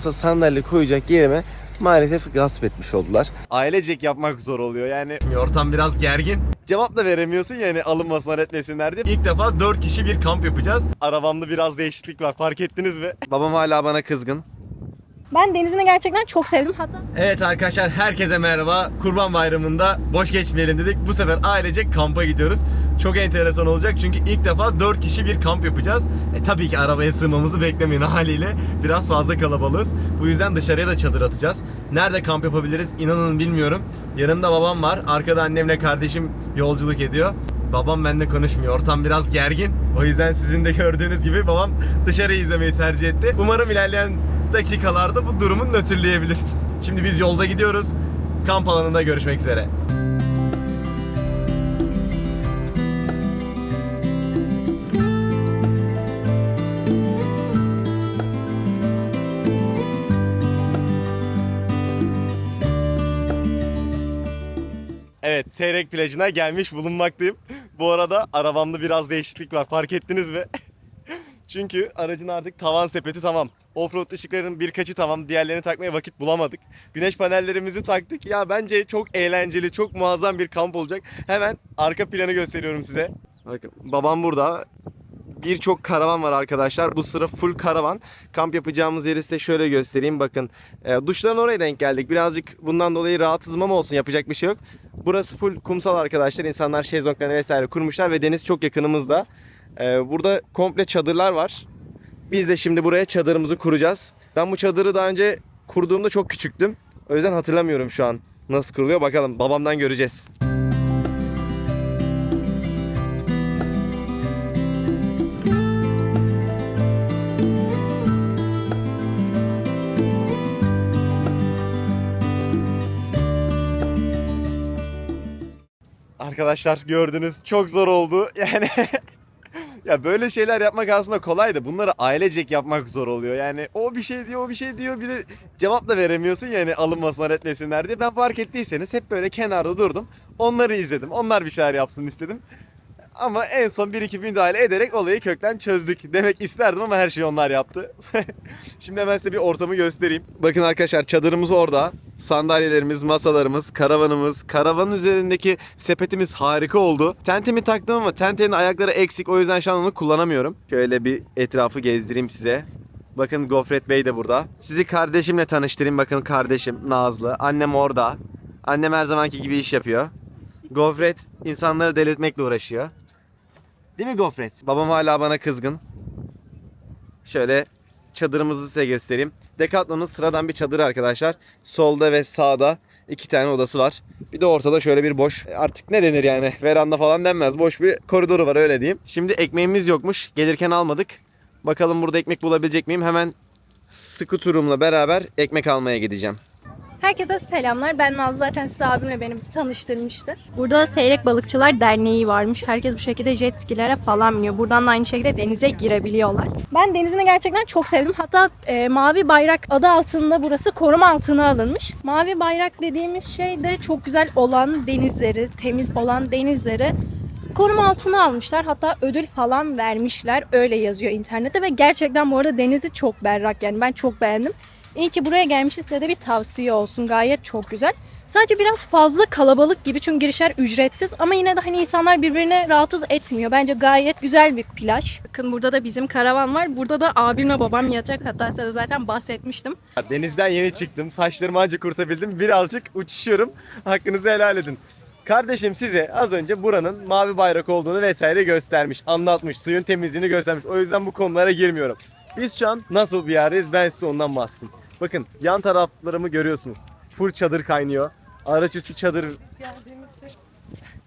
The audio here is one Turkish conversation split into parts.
masa sandalye koyacak yerime maalesef gasp etmiş oldular. Ailecek yapmak zor oluyor yani. Ortam biraz gergin. Cevap da veremiyorsun yani alınmasınlar etmesinler diye. İlk defa 4 kişi bir kamp yapacağız. Arabamda biraz değişiklik var fark ettiniz mi? Babam hala bana kızgın. Ben denizini gerçekten çok sevdim. Hatta Evet arkadaşlar herkese merhaba. Kurban Bayramı'nda boş geçmeyelim dedik. Bu sefer ailecek kampa gidiyoruz. Çok enteresan olacak çünkü ilk defa 4 kişi bir kamp yapacağız. E tabii ki arabaya sığmamızı beklemeyin haliyle. Biraz fazla kalabalığız. Bu yüzden dışarıya da çadır atacağız. Nerede kamp yapabiliriz inanın bilmiyorum. Yanımda babam var. Arkada annemle kardeşim yolculuk ediyor. Babam benimle konuşmuyor. Ortam biraz gergin. O yüzden sizin de gördüğünüz gibi babam dışarıyı izlemeyi tercih etti. Umarım ilerleyen dakikalarda bu durumu nötrleyebiliriz. Şimdi biz yolda gidiyoruz. Kamp alanında görüşmek üzere. Evet, Seyrek plajına gelmiş bulunmaktayım. Bu arada arabamda biraz değişiklik var. Fark ettiniz mi? Çünkü aracın artık tavan sepeti tamam. Offroad ışıklarının birkaçı tamam. Diğerlerini takmaya vakit bulamadık. Güneş panellerimizi taktık. Ya bence çok eğlenceli, çok muazzam bir kamp olacak. Hemen arka planı gösteriyorum size. Bakın babam burada. Birçok karavan var arkadaşlar. Bu sıra full karavan. Kamp yapacağımız yeri size şöyle göstereyim. Bakın e, duşların oraya denk geldik. Birazcık bundan dolayı rahatsızım ama olsun yapacak bir şey yok. Burası full kumsal arkadaşlar. İnsanlar şezlonglarını vesaire kurmuşlar ve deniz çok yakınımızda. Ee, burada komple çadırlar var. Biz de şimdi buraya çadırımızı kuracağız. Ben bu çadırı daha önce kurduğumda çok küçüktüm. O yüzden hatırlamıyorum şu an nasıl kuruluyor. Bakalım babamdan göreceğiz. Arkadaşlar gördünüz çok zor oldu. Yani ya böyle şeyler yapmak aslında kolay da bunları ailecek yapmak zor oluyor. Yani o bir şey diyor, o bir şey diyor. Bir de cevap da veremiyorsun yani alınmasınlar etmesinler diye. Ben fark ettiyseniz hep böyle kenarda durdum. Onları izledim. Onlar bir şeyler yapsın istedim. Ama en son bir iki müdahale ederek olayı kökten çözdük. Demek isterdim ama her şeyi onlar yaptı. Şimdi hemen size bir ortamı göstereyim. Bakın arkadaşlar çadırımız orada. Sandalyelerimiz, masalarımız, karavanımız, karavanın üzerindeki sepetimiz harika oldu. Tentemi taktım ama tentenin ayakları eksik o yüzden şu an onu kullanamıyorum. Şöyle bir etrafı gezdireyim size. Bakın Gofret Bey de burada. Sizi kardeşimle tanıştırayım. Bakın kardeşim Nazlı. Annem orada. Annem her zamanki gibi iş yapıyor. Gofret insanları delirtmekle uğraşıyor. Değil mi Gofret? Babam hala bana kızgın. Şöyle çadırımızı size göstereyim. Decathlon'un sıradan bir çadırı arkadaşlar. Solda ve sağda iki tane odası var. Bir de ortada şöyle bir boş artık ne denir yani veranda falan denmez. Boş bir koridoru var öyle diyeyim. Şimdi ekmeğimiz yokmuş. Gelirken almadık. Bakalım burada ekmek bulabilecek miyim? Hemen skuturumla beraber ekmek almaya gideceğim. Herkese selamlar. Ben Naz zaten size abimle beni tanıştırmıştı. Burada Seyrek Balıkçılar Derneği varmış. Herkes bu şekilde jet skilere falan biniyor. Buradan da aynı şekilde denize girebiliyorlar. Ben denizini gerçekten çok sevdim. Hatta e, Mavi Bayrak adı altında burası koruma altına alınmış. Mavi Bayrak dediğimiz şey de çok güzel olan denizleri, temiz olan denizleri koruma altına almışlar. Hatta ödül falan vermişler. Öyle yazıyor internette ve gerçekten bu arada denizi çok berrak yani ben çok beğendim. İyi ki buraya gelmişiz size de bir tavsiye olsun. Gayet çok güzel. Sadece biraz fazla kalabalık gibi çünkü girişler ücretsiz ama yine de hani insanlar birbirine rahatsız etmiyor. Bence gayet güzel bir plaj. Bakın burada da bizim karavan var. Burada da abimle babam yatacak. Hatta size de zaten bahsetmiştim. Denizden yeni çıktım. Saçlarımı ancak kurtabildim. Birazcık uçuşuyorum. Hakkınızı helal edin. Kardeşim size az önce buranın mavi bayrak olduğunu vesaire göstermiş, anlatmış, suyun temizliğini göstermiş. O yüzden bu konulara girmiyorum. Biz şu an nasıl bir yerdeyiz ben size ondan bahsedeyim. Bakın yan taraflarımı görüyorsunuz. Full çadır kaynıyor. Araç üstü çadır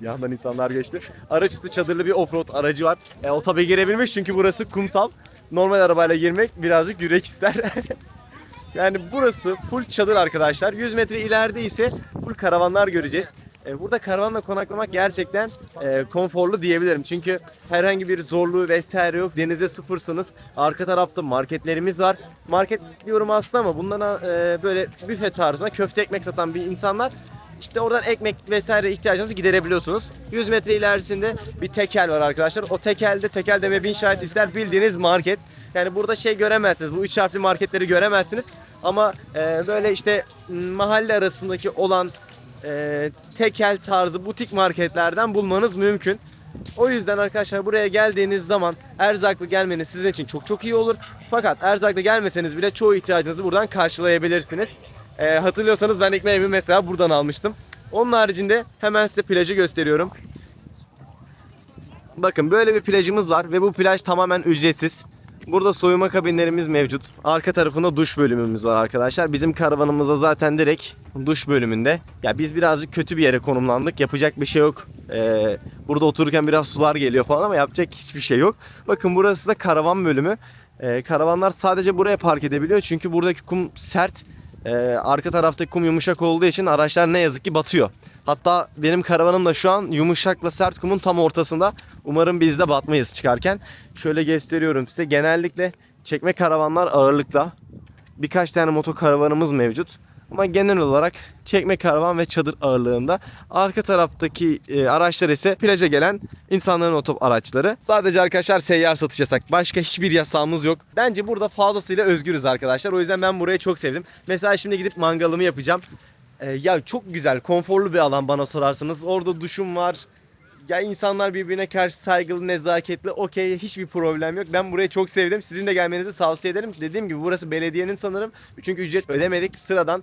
yandan insanlar geçti. Araç üstü çadırlı bir offroad aracı var. E, o tabi girebilmiş çünkü burası kumsal. Normal arabayla girmek birazcık yürek ister. yani burası full çadır arkadaşlar. 100 metre ileride ise full karavanlar göreceğiz. E, burada karavanla konaklamak gerçekten e, konforlu diyebilirim. Çünkü herhangi bir zorluğu vesaire yok. Denize sıfırsınız. Arka tarafta marketlerimiz var. Market diyorum aslında ama bundan e, böyle büfe tarzında köfte ekmek satan bir insanlar işte oradan ekmek vesaire ihtiyacınızı giderebiliyorsunuz. 100 metre ilerisinde bir tekel var arkadaşlar. O tekelde tekel deme bin şahit ister bildiğiniz market. Yani burada şey göremezsiniz. Bu üç harfli marketleri göremezsiniz. Ama e, böyle işte mahalle arasındaki olan e, tekel tarzı butik marketlerden bulmanız mümkün. O yüzden arkadaşlar buraya geldiğiniz zaman erzaklı gelmeniz sizin için çok çok iyi olur. Fakat erzaklı gelmeseniz bile çoğu ihtiyacınızı buradan karşılayabilirsiniz. Ee, hatırlıyorsanız ben ekmeğimi mesela buradan almıştım. Onun haricinde hemen size plajı gösteriyorum. Bakın böyle bir plajımız var ve bu plaj tamamen ücretsiz. Burada soyunma kabinlerimiz mevcut. Arka tarafında duş bölümümüz var arkadaşlar. Bizim karavanımızda zaten direkt duş bölümünde. Ya biz birazcık kötü bir yere konumlandık. Yapacak bir şey yok. Ee, burada otururken biraz sular geliyor falan ama yapacak hiçbir şey yok. Bakın burası da karavan bölümü. Ee, karavanlar sadece buraya park edebiliyor. Çünkü buradaki kum sert. Ee, arka taraftaki kum yumuşak olduğu için araçlar ne yazık ki batıyor. Hatta benim karavanım da şu an yumuşakla sert kumun tam ortasında. Umarım biz de batmayız çıkarken. Şöyle gösteriyorum size. Genellikle çekme karavanlar ağırlıkta. Birkaç tane moto karavanımız mevcut. Ama genel olarak çekme karavan ve çadır ağırlığında. Arka taraftaki e, araçlar ise plaja gelen insanların otop araçları. Sadece arkadaşlar seyyar satış yasak. Başka hiçbir yasağımız yok. Bence burada fazlasıyla özgürüz arkadaşlar. O yüzden ben burayı çok sevdim. Mesela şimdi gidip mangalımı yapacağım. E, ya çok güzel, konforlu bir alan bana sorarsanız. Orada duşum var. Ya insanlar birbirine karşı saygılı, nezaketli. Okey, hiçbir problem yok. Ben burayı çok sevdim. Sizin de gelmenizi tavsiye ederim. Dediğim gibi burası belediyenin sanırım. Çünkü ücret ödemedik. Sıradan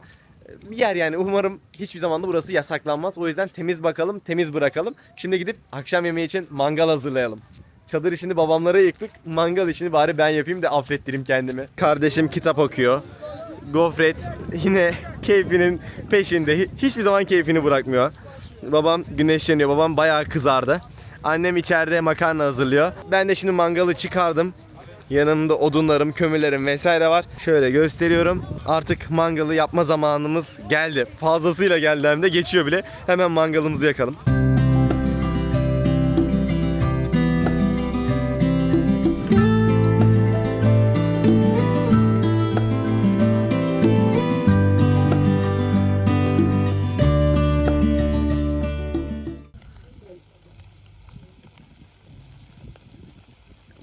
bir yer yani. Umarım hiçbir zaman da burası yasaklanmaz. O yüzden temiz bakalım, temiz bırakalım. Şimdi gidip akşam yemeği için mangal hazırlayalım. Çadır işini babamlara yıktık. Mangal işini bari ben yapayım da affettireyim kendimi. Kardeşim kitap okuyor. Gofret yine keyfinin peşinde. Hi- Hiçbir zaman keyfini bırakmıyor. Babam güneşleniyor. Babam bayağı kızardı. Annem içeride makarna hazırlıyor. Ben de şimdi mangalı çıkardım. Yanımda odunlarım, kömürlerim vesaire var. Şöyle gösteriyorum. Artık mangalı yapma zamanımız geldi. Fazlasıyla geldi hem de geçiyor bile. Hemen mangalımızı yakalım.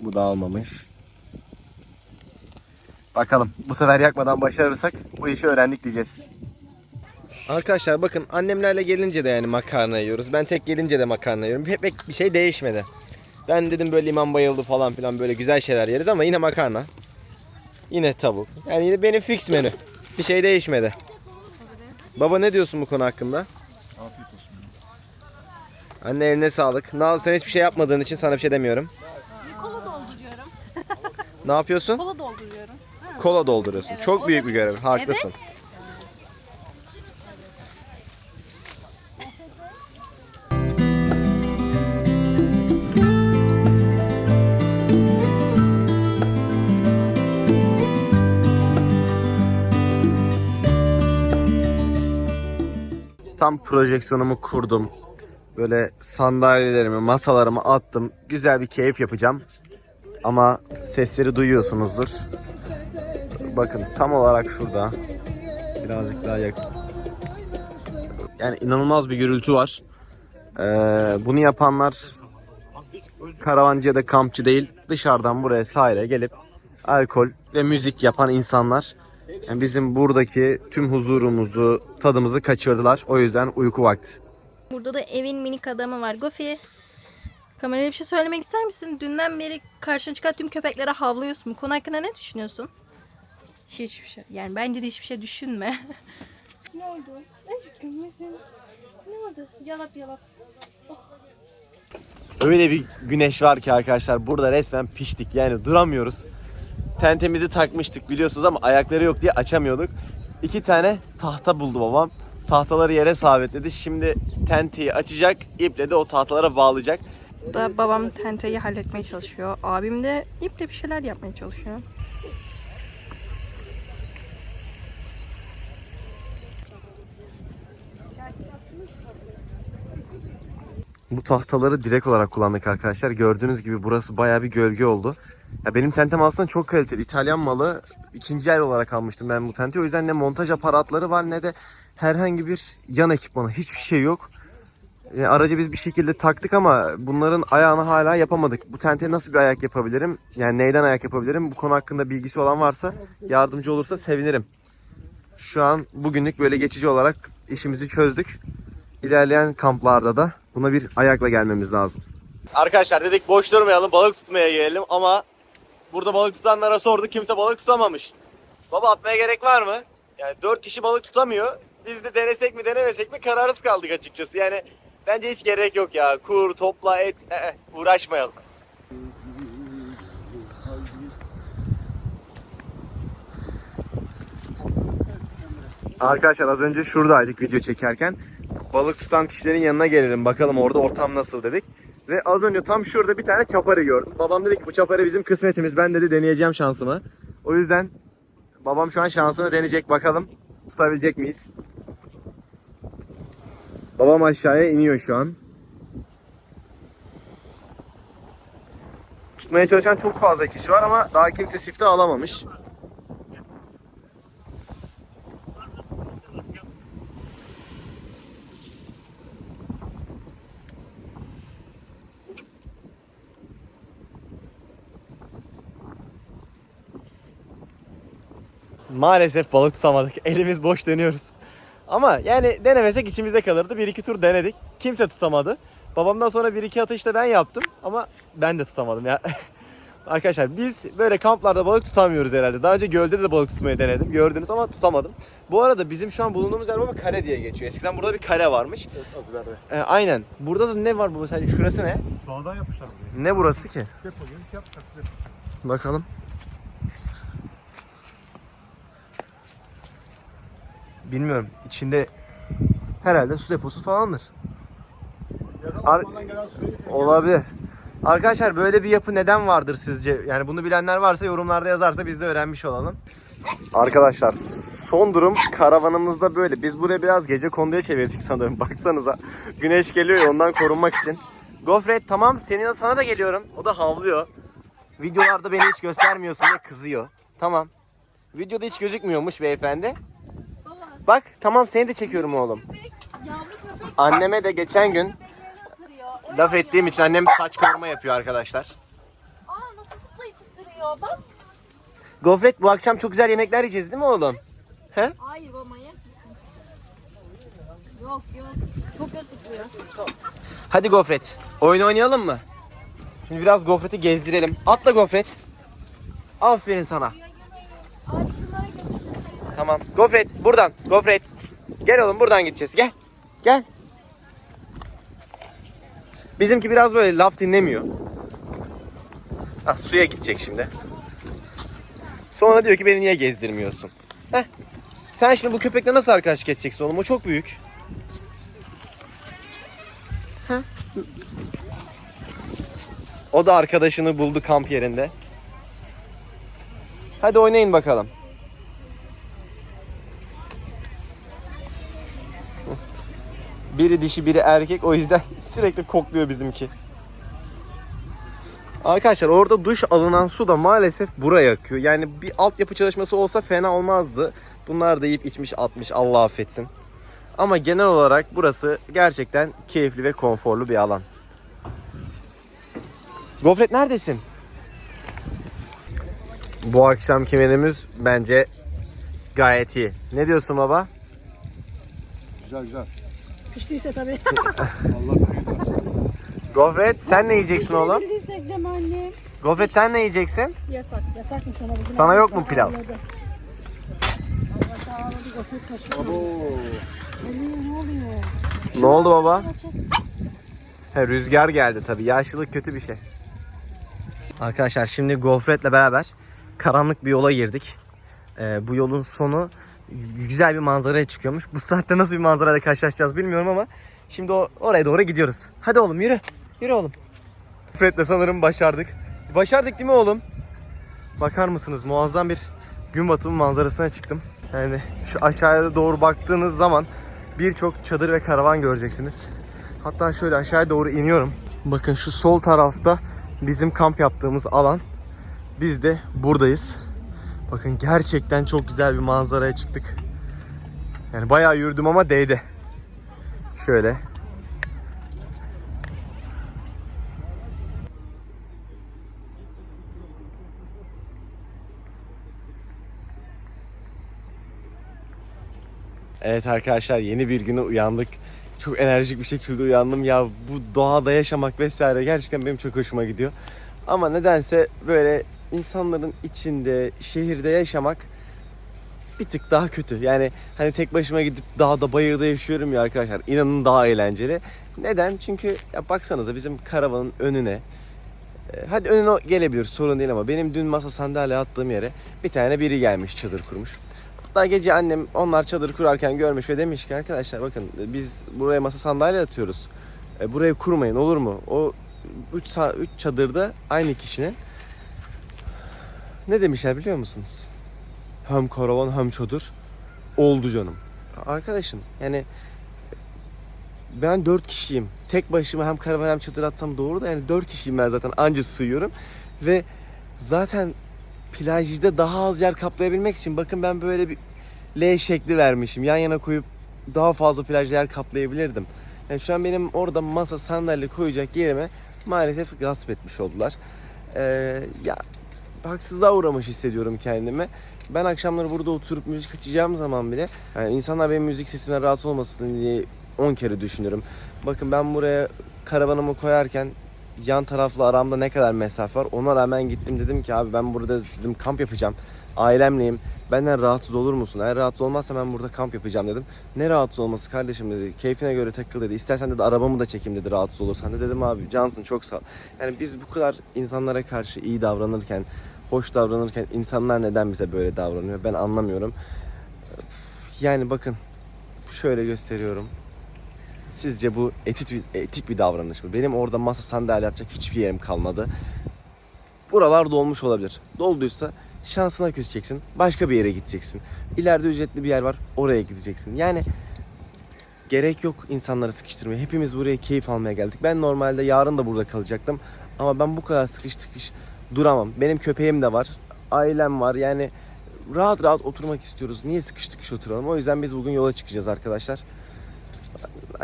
Bu da almamış. Bakalım bu sefer yakmadan başarırsak bu işi öğrendik diyeceğiz. Arkadaşlar bakın annemlerle gelince de yani makarna yiyoruz. Ben tek gelince de makarna yiyorum. Hep pek bir şey değişmedi. Ben dedim böyle liman bayıldı falan filan böyle güzel şeyler yeriz ama yine makarna. Yine tavuk. Yani yine benim fix menü. Bir şey değişmedi. Baba ne diyorsun bu konu hakkında? Afiyet olsun. Anne eline sağlık. Nazlı sen hiçbir şey yapmadığın için sana bir şey demiyorum. Ne yapıyorsun? Kola dolduruyorum. Kola dolduruyorsun. Evet, Çok büyük bir görev. Haklısın. Tam projeksiyonumu kurdum. Böyle sandalyelerimi, masalarımı attım. Güzel bir keyif yapacağım. Ama sesleri duyuyorsunuzdur. Bakın tam olarak şurada. Birazcık daha yakın. Yani inanılmaz bir gürültü var. Ee, bunu yapanlar karavancı ya da kampçı değil. Dışarıdan buraya sahile gelip alkol ve müzik yapan insanlar. Yani bizim buradaki tüm huzurumuzu, tadımızı kaçırdılar. O yüzden uyku vakti. Burada da evin minik adamı var. Gofi. Kameraya bir şey söylemek ister misin? Dünden beri karşına çıkan tüm köpeklere havlıyorsun. Bu konu hakkında ne düşünüyorsun? Hiçbir şey. Yani bence de hiçbir şey düşünme. ne oldu? Aşkım mısın? Ne oldu? Yalap yalap. Öyle bir güneş var ki arkadaşlar burada resmen piştik yani duramıyoruz. Tentemizi takmıştık biliyorsunuz ama ayakları yok diye açamıyorduk. İki tane tahta buldu babam. Tahtaları yere sabitledi. Şimdi tenteyi açacak, iple de o tahtalara bağlayacak. Da babam tenteyi halletmeye çalışıyor. Abim de iple bir şeyler yapmaya çalışıyor. Bu tahtaları direkt olarak kullandık arkadaşlar. Gördüğünüz gibi burası bayağı bir gölge oldu. Ya benim tentem aslında çok kaliteli. İtalyan malı ikinci el olarak almıştım ben bu tenti. O yüzden ne montaj aparatları var ne de herhangi bir yan ekipmanı. Hiçbir şey yok. E, aracı biz bir şekilde taktık ama bunların ayağını hala yapamadık. Bu tente nasıl bir ayak yapabilirim? Yani neyden ayak yapabilirim? Bu konu hakkında bilgisi olan varsa yardımcı olursa sevinirim. Şu an bugünlük böyle geçici olarak işimizi çözdük. İlerleyen kamplarda da buna bir ayakla gelmemiz lazım. Arkadaşlar dedik boş durmayalım balık tutmaya gelelim ama burada balık tutanlara sorduk kimse balık tutamamış. Baba atmaya gerek var mı? Yani 4 kişi balık tutamıyor. Biz de denesek mi denemesek mi kararsız kaldık açıkçası. Yani bence hiç gerek yok ya. Kur, topla, et. ee, uğraşmayalım. Arkadaşlar az önce şuradaydık video çekerken. Balık tutan kişilerin yanına gelelim bakalım orada ortam nasıl dedik. Ve az önce tam şurada bir tane çaparı gördüm. Babam dedi ki bu çaparı bizim kısmetimiz. Ben dedi deneyeceğim şansımı. O yüzden babam şu an şansını deneyecek bakalım. Tutabilecek miyiz? Babam aşağıya iniyor şu an. Tutmaya çalışan çok fazla kişi var ama daha kimse sifte alamamış. Maalesef balık tutamadık. Elimiz boş dönüyoruz. Ama yani denemesek içimizde kalırdı. Bir iki tur denedik. Kimse tutamadı. Babamdan sonra bir iki atışta ben yaptım ama ben de tutamadım ya. Arkadaşlar biz böyle kamplarda balık tutamıyoruz herhalde. Daha önce gölde de balık tutmayı denedim. Gördünüz ama tutamadım. Bu arada bizim şu an bulunduğumuz yer baba kare diye geçiyor. Eskiden burada bir kare varmış. Evet, az ileride. Ee, aynen. Burada da ne var baba? Sence şurası ne? Dağdan yapmışlar burayı. Ne burası ki? Depo gibi. Depo. Bakalım. Bilmiyorum. İçinde herhalde su deposu falandır. Ar- Olabilir. Arkadaşlar böyle bir yapı neden vardır sizce? Yani bunu bilenler varsa yorumlarda yazarsa biz de öğrenmiş olalım. Arkadaşlar son durum karavanımızda böyle. Biz buraya biraz gece konduya çevirdik sanırım. Baksanıza. Güneş geliyor ya ondan korunmak için. Gofret tamam senin sana da geliyorum. O da havlıyor. Videolarda beni hiç göstermiyorsun diye kızıyor. Tamam. Videoda hiç gözükmüyormuş beyefendi. Bak tamam seni de çekiyorum oğlum. Anneme de geçen gün laf ettiğim için annem saç koruma yapıyor arkadaşlar. Aa nasıl zıplayıp ısırıyor bak. Gofret bu akşam çok güzel yemekler yiyeceğiz değil mi oğlum? He? Hayır baba manyak? Yok yok. Çok zıplıyor. Hadi Gofret. Oyun oynayalım mı? Şimdi biraz Gofret'i gezdirelim. Atla Gofret. Aferin sana. Tamam. Gofret buradan. Gofret. Gel oğlum buradan gideceğiz. Gel. Gel. Bizimki biraz böyle laf dinlemiyor. Ah, suya gidecek şimdi. Sonra diyor ki beni niye gezdirmiyorsun? Heh. Sen şimdi bu köpekle nasıl arkadaşlık edeceksin oğlum? O çok büyük. Heh. O da arkadaşını buldu kamp yerinde. Hadi oynayın bakalım. Biri dişi biri erkek o yüzden sürekli kokluyor bizimki. Arkadaşlar orada duş alınan su da maalesef buraya akıyor. Yani bir altyapı çalışması olsa fena olmazdı. Bunlar da yiyip içmiş atmış Allah affetsin. Ama genel olarak burası gerçekten keyifli ve konforlu bir alan. Gofret neredesin? Bu akşamki menümüz bence gayet iyi. Ne diyorsun baba? Güzel güzel. Piştiyse tabii. Gofret sen ne yiyeceksin oğlum? Piştiyse de annem. Gofret sen ne yiyeceksin? Yasak. Yasak mı sana bugün? Sana yok mu pilav? Ne oluyor? Ne oldu baba? He, rüzgar geldi tabii. Yaşlılık kötü bir şey. Arkadaşlar şimdi Gofret'le beraber karanlık bir yola girdik. Ee, bu yolun sonu güzel bir manzaraya çıkıyormuş. Bu saatte nasıl bir manzarayla karşılaşacağız bilmiyorum ama şimdi oraya doğru gidiyoruz. Hadi oğlum yürü. Yürü oğlum. Gofret'le sanırım başardık. Başardık değil mi oğlum? Bakar mısınız muazzam bir gün batımı manzarasına çıktım. Yani şu aşağıya doğru baktığınız zaman birçok çadır ve karavan göreceksiniz. Hatta şöyle aşağıya doğru iniyorum. Bakın şu sol tarafta bizim kamp yaptığımız alan. Biz de buradayız. Bakın gerçekten çok güzel bir manzaraya çıktık. Yani bayağı yürüdüm ama değdi. Şöyle. Evet arkadaşlar yeni bir güne uyandık. Çok enerjik bir şekilde uyandım. Ya bu doğada yaşamak vesaire gerçekten benim çok hoşuma gidiyor. Ama nedense böyle insanların içinde, şehirde yaşamak bir tık daha kötü. Yani hani tek başıma gidip dağda bayırda yaşıyorum ya arkadaşlar. İnanın daha eğlenceli. Neden? Çünkü ya baksanıza bizim karavanın önüne e, Hadi önüne gelebilir sorun değil ama benim dün masa sandalye attığım yere bir tane biri gelmiş çadır kurmuş. Hatta gece annem onlar çadır kurarken görmüş ve demiş ki arkadaşlar bakın biz buraya masa sandalye atıyoruz. E, burayı kurmayın olur mu? O 3 üç çadırda aynı kişinin ne demişler biliyor musunuz? Hem karavan hem çadır oldu canım. Arkadaşım yani ben dört kişiyim. Tek başıma hem karavan hem çadır atsam doğru da yani dört kişiyim ben zaten anca sığıyorum. Ve zaten plajda daha az yer kaplayabilmek için bakın ben böyle bir L şekli vermişim. Yan yana koyup daha fazla plajda yer kaplayabilirdim. Yani şu an benim orada masa sandalye koyacak yerime maalesef gasp etmiş oldular. Ee, ya haksızlığa uğramış hissediyorum kendimi. Ben akşamları burada oturup müzik açacağım zaman bile yani insanlar benim müzik sesimden rahatsız olmasın diye 10 kere düşünürüm. Bakın ben buraya karavanımı koyarken yan tarafla aramda ne kadar mesafe var ona rağmen gittim dedim ki abi ben burada dedim kamp yapacağım. Ailemleyim. Benden rahatsız olur musun? Eğer rahatsız olmazsa ben burada kamp yapacağım dedim. Ne rahatsız olması kardeşim dedi. Keyfine göre takıl dedi. İstersen dedi arabamı da çekeyim dedi rahatsız olursan da dedim abi cansın çok sağ ol. Yani biz bu kadar insanlara karşı iyi davranırken, hoş davranırken insanlar neden bize böyle davranıyor ben anlamıyorum. Yani bakın şöyle gösteriyorum. Sizce bu etik etik bir davranış mı? Benim orada masa sandalye atacak hiçbir yerim kalmadı. Buralar dolmuş olabilir. Dolduysa şansına küseceksin. Başka bir yere gideceksin. İleride ücretli bir yer var. Oraya gideceksin. Yani gerek yok insanları sıkıştırmaya. Hepimiz buraya keyif almaya geldik. Ben normalde yarın da burada kalacaktım. Ama ben bu kadar sıkış tıkış duramam. Benim köpeğim de var. Ailem var. Yani rahat rahat oturmak istiyoruz. Niye sıkış tıkış oturalım? O yüzden biz bugün yola çıkacağız arkadaşlar.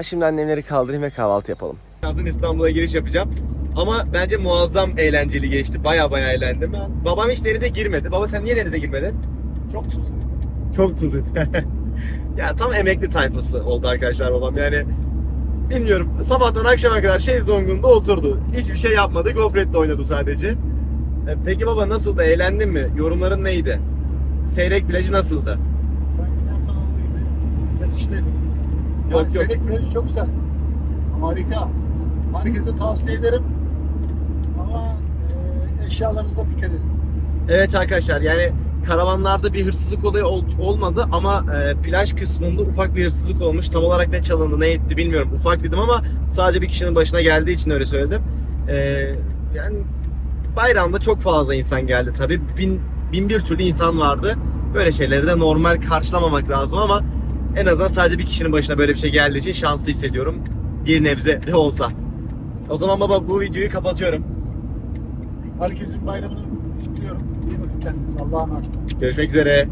Şimdi annemleri kaldırayım ve kahvaltı yapalım. Birazdan İstanbul'a giriş yapacağım. Ama bence muazzam eğlenceli geçti. Baya baya eğlendim. Babam hiç denize girmedi. Baba sen niye denize girmedin? Çok tuzlu. Çok tuzlu. ya tam emekli tayfası oldu arkadaşlar babam. Yani bilmiyorum sabahtan akşama kadar şey zongunda oturdu. Hiçbir şey yapmadı. Gofretle oynadı sadece. E, Peki baba nasıldı? Eğlendin mi? Yorumların neydi? Seyrek plajı nasıldı? Ben giden sana olduğu gibi. Yok, Yani yok. Seyrek plajı çok güzel. Harika. Herkese tavsiye ederim. Eşyalarınıza dikkat edin. Evet arkadaşlar yani karavanlarda bir hırsızlık olayı ol- olmadı ama e, plaj kısmında ufak bir hırsızlık olmuş. Tam olarak ne çalındı ne etti bilmiyorum. Ufak dedim ama sadece bir kişinin başına geldiği için öyle söyledim. E, yani bayramda çok fazla insan geldi tabii. Bin, bin bir türlü insan vardı. Böyle şeyleri de normal karşılamamak lazım ama en azından sadece bir kişinin başına böyle bir şey geldiği için şanslı hissediyorum. Bir nebze de olsa. O zaman baba bu videoyu kapatıyorum. Herkesin bayramını kutluyorum. İyi bakın kendinize. Allah'a emanet. Görüşmek üzere.